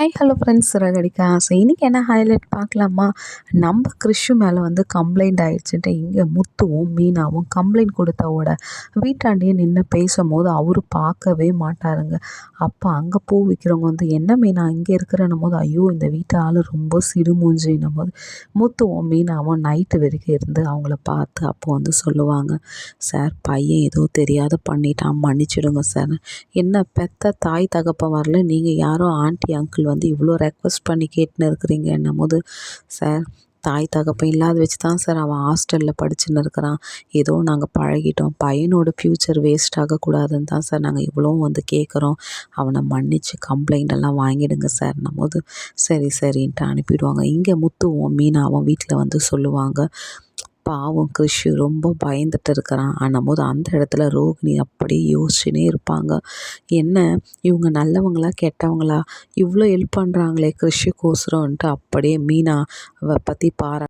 Hi hello friends Siragadikka ஆசை இன்றைக்கி என்ன ஹைலைட் பார்க்கலாமா? நம்ம கிறிஷு மேலே வந்து கம்ப்ளைண்ட் ஆயிடுச்சுட்டு இங்கே முத்துவும் மீனாவும் கம்ப்ளைண்ட் கொடுத்தவோட வீட்டாண்டியே நின்று பேசும்போது அவர் பார்க்கவே மாட்டாருங்க. அப்போ அங்கே பூ விற்கிறவங்க வந்து என்ன மீனா இங்கே இருக்கிறன்னும் போது ஐயோ இந்த வீட்டு ஆள் ரொம்ப சிடுமூஞ்சின்னும் போது முத்துவும் மீனாவும் நைட்டு வரைக்கும் இருந்து அவங்கள பார்த்து அப்போ வந்து சொல்லுவாங்க சார் பையன் ஏதோ தெரியாத பண்ணிட்டான். மன்னிச்சிடுங்க சார். என்ன பெத்த தாய் தகப்ப வரல. நீங்கள் யாரோ ஆண்டி அங்கிள் வந்து இவ்வளோ ரெக்வஸ்ட் பண்ணி கேட்டுன்னு இருக்கிறீங்கன்னும் போது சார் தாய் தகப்பன் இல்லாத வச்சு தான் சார் அவன் ஹாஸ்டலில் படிச்சுன்னு இருக்கிறான் ஏதோ நாங்கள் பழகிட்டோம். பையனோட ஃப்யூச்சர் வேஸ்ட் ஆகக்கூடாதுன்னு தான் சார் நாங்கள் இவ்வளோவும் வந்து கேட்குறோம் அவனை மன்னித்து கம்ப்ளைண்ட் எல்லாம் வாங்கிடுங்க சார் போது சரி சரின்ட்டு அனுப்பிடுவாங்க. இங்கே முத்துவும் மீனாவும் வீட்டில் வந்து சொல்லுவாங்க. பாவம் கிறிஷு ரொம்ப பயந்துட்டு இருக்கிறான். போது அந்த இடத்துல ரோகிணி அப்படியே யோசிச்சுனே இருப்பாங்க. என்ன? இவங்க நல்லவங்களா கெட்டவங்களா? இவ்வளோ ஹெல்ப் பண்ணுறாங்களே கிறிஷுக்கோசரம்ன்ட்டு அப்படியே மீனா பற்றி பாரா